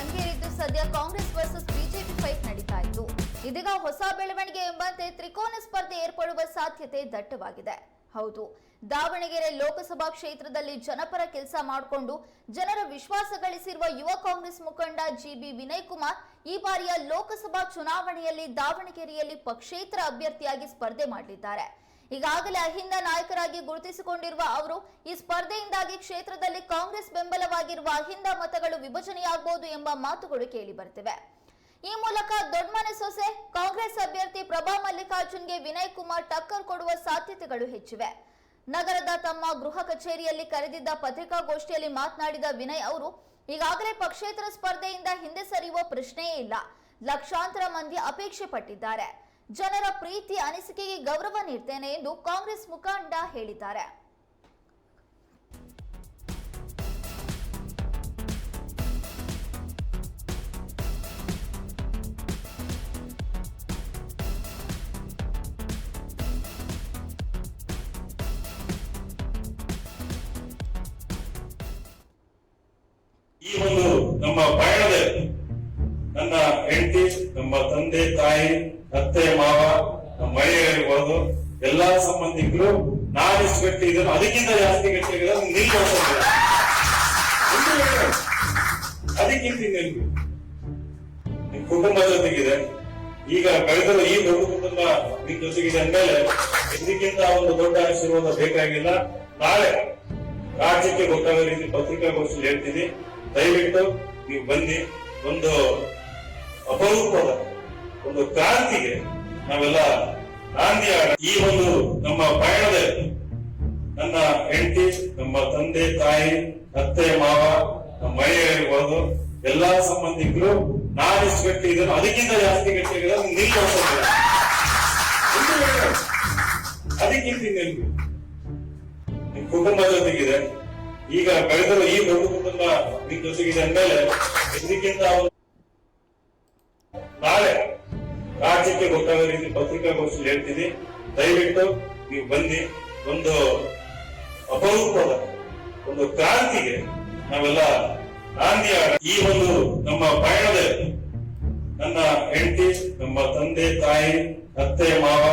ರಂಗೇರಿದ್ದು ಸದ್ಯ Congress versus BJP fight ನಡೀತಾ ಇತ್ತು. ಇದೀಗ ಹೊಸ ಬೆಳವಣಿಗೆ ಎಂಬಂತೆ ತ್ರಿಕೋನ ಸ್ಪರ್ಧೆ ಏರ್ಪಡುವ ಸಾಧ್ಯತೆ ದಟ್ಟವಾಗಿದೆ. ಹೌದು, ದಾವಣಗೆರೆ ಲೋಕಸಭಾ ಕ್ಷೇತ್ರದಲ್ಲಿ ಜನಪರ ಕೆಲಸ ಮಾಡಿಕೊಂಡು ಜನರ ವಿಶ್ವಾಸ ಗಳಿಸಿರುವ ಯುವ ಕಾಂಗ್ರೆಸ್ ಮುಖಂಡ ಜಿಬಿ ವಿನಯ್ ಕುಮಾರ್ ಈ ಬಾರಿಯ ಲೋಕಸಭಾ ಚುನಾವಣೆಯಲ್ಲಿ ದಾವಣಗೆರೆಯಲ್ಲಿ ಪಕ್ಷೇತರ ಅಭ್ಯರ್ಥಿಯಾಗಿ ಸ್ಪರ್ಧೆ ಮಾಡಲಿದ್ದಾರೆ. ಈಗಾಗಲೇ ಅಹಿಂದ ನಾಯಕರಾಗಿ ಗುರುತಿಸಿಕೊಂಡಿರುವ ಅವರು, ಈ ಸ್ಪರ್ಧೆಯಿಂದಾಗಿ ಕ್ಷೇತ್ರದಲ್ಲಿ ಕಾಂಗ್ರೆಸ್ ಬೆಂಬಲವಾಗಿರುವ ಅಹಿಂದ ಮತಗಳು ವಿಭಜನೆಯಾಗಬಹುದು ಎಂಬ ಮಾತುಗಳು ಕೇಳಿ ಬರ್ತಿವೆ ಈ ಮೂಲಕ ದೊಡ್ಡಮನೆ ಸೊಸೆ, ಕಾಂಗ್ರೆಸ್ ಅಭ್ಯರ್ಥಿ ಪ್ರಭಾ ಮಲ್ಲಿಕಾರ್ಜುನ್ಗೆ ವಿನಯ್ ಕುಮಾರ್ ಟಕ್ಕರ್ ಕೊಡುವ ಸಾಧ್ಯತೆಗಳು ಹೆಚ್ಚಿವೆ. ನಗರದ ತಮ್ಮ ಗೃಹ ಕಚೇರಿಯಲ್ಲಿ ಕರೆದಿದ್ದ ಪತ್ರಿಕಾಗೋಷ್ಠಿಯಲ್ಲಿ ಮಾತನಾಡಿದ ವಿನಯ್ ಅವರು, ಈಗಾಗಲೇ ಪಕ್ಷೇತರ ಸ್ಪರ್ಧೆಯಿಂದ ಹಿಂದೆ ಸರಿಯುವ ಪ್ರಶ್ನೆಯೇ ಇಲ್ಲ. ಲಕ್ಷಾಂತರ ಮಂದಿ ಅಪೇಕ್ಷೆ ಪಟ್ಟಿದ್ದಾರೆ. ಜನರ ಪ್ರೀತಿ ಅನಿಸಿಕೆಗೆ ಗೌರವ ನೀಡ್ತೇನೆ ಎಂದು ಕಾಂಗ್ರೆಸ್ ಮುಖಂಡ ಹೇಳಿದ್ದಾರೆ. ಈ ಒಂದು ನಮ್ಮ ಪಯಣದಲ್ಲಿ ನನ್ನ ಹೆಂಡತಿ, ನಮ್ಮ ತಂದೆ, ತಾಯಿ ಅತ್ತೆ, ಮಾವ, ನಮ್ಮ ಮಹಿಳೆಯರಿರ್ಬೋದು ಎಲ್ಲಾ ಸಂಬಂಧಿಕರು ನಾನು ಇಷ್ಟು ಗಟ್ಟಿ ಇದನ್ನು ಅದಕ್ಕಿಂತ ಜಾಸ್ತಿ ಗಟ್ಟಿ ನಿಲ್ಲು ಅದಕ್ಕಿಂತ ನಿಲ್ಬೇಕು. ನಿಮ್ ಕುಟುಂಬ ಜೊತೆಗಿದೆ. ಈಗ ಕಳೆದರೂ ಈ ದೊಡ್ಡ ಕುಟುಂಬ ನಿಮ್ ಜೊತೆಗಿದೆ ಅಂದ್ಮೇಲೆ ಇದಕ್ಕಿಂತ ಒಂದು ದೊಡ್ಡ ಆಶೀರ್ವಾದ ಬೇಕಾಗಿಲ್ಲ. ನಾಳೆ ರಾಜ್ಯಕ್ಕೆ ಗೊತ್ತಾಗೋ ರೀತಿ ಪತ್ರಿಕಾಗೋಷ್ಠಿ ಹೇಳ್ತೀನಿ. ದಯವಿಟ್ಟು ನೀವು ಬನ್ನಿ. ಒಂದು ಅಪರೂಪದ ಒಂದು ಕ್ರಾಂತಿಗೆ ನಾವೆಲ್ಲ ನಾಂದಿಯಾಗ ಈ ಒಂದು ನಮ್ಮ ಪಯಣದ ನನ್ನ ಹೆಂಡತಿ, ನಮ್ಮ ತಂದೆ, ತಾಯಿ, ಅತ್ತೆ, ಮಾವ, ನಮ್ಮ ಮಹಿಳೆಯರಿರ್ಬೋದು ಎಲ್ಲಾ ಸಂಬಂಧಿಕರು ನಾನು ಇಷ್ಟು ಇದನ್ನು ಅದಕ್ಕಿಂತ ಜಾಸ್ತಿ ಗಟ್ಟಿ ನಿಲ್ಲು ಅದಕ್ಕಿಂತ ನಿಲ್ಲು ನಿಮ್ ಕುಟುಂಬ ಜೊತೆಗಿದೆ. ಈಗ ಕಳೆದಿರೋ ಈ ದೊಡ್ಡ ಕುಟುಂಬ ನಿಮ್ ಜೊತೆಗಿದೆ ಅಂದ್ಮೇಲೆ ಇದಕ್ಕಿಂತ ನಾಳೆ ರಾಜ್ಯಕ್ಕೆ ಗೊತ್ತಾಗೋ ರೀತಿ ಪತ್ರಿಕಾಗೋಷ್ಠಿ ಹೇಳ್ತೀನಿ. ದಯವಿಟ್ಟು ನೀವು ಬನ್ನಿ. ಒಂದು ಅಪರೂಪದ ಒಂದು ಕ್ರಾಂತಿಗೆ ನಾವೆಲ್ಲ ನಾಂದಿ ಈ ಒಂದು ನಮ್ಮ ಪಯಣದ ನನ್ನ ಹೆಂಡತಿ, ನಮ್ಮ ತಂದೆ, ತಾಯಿ, ಅತ್ತೆ, ಮಾವ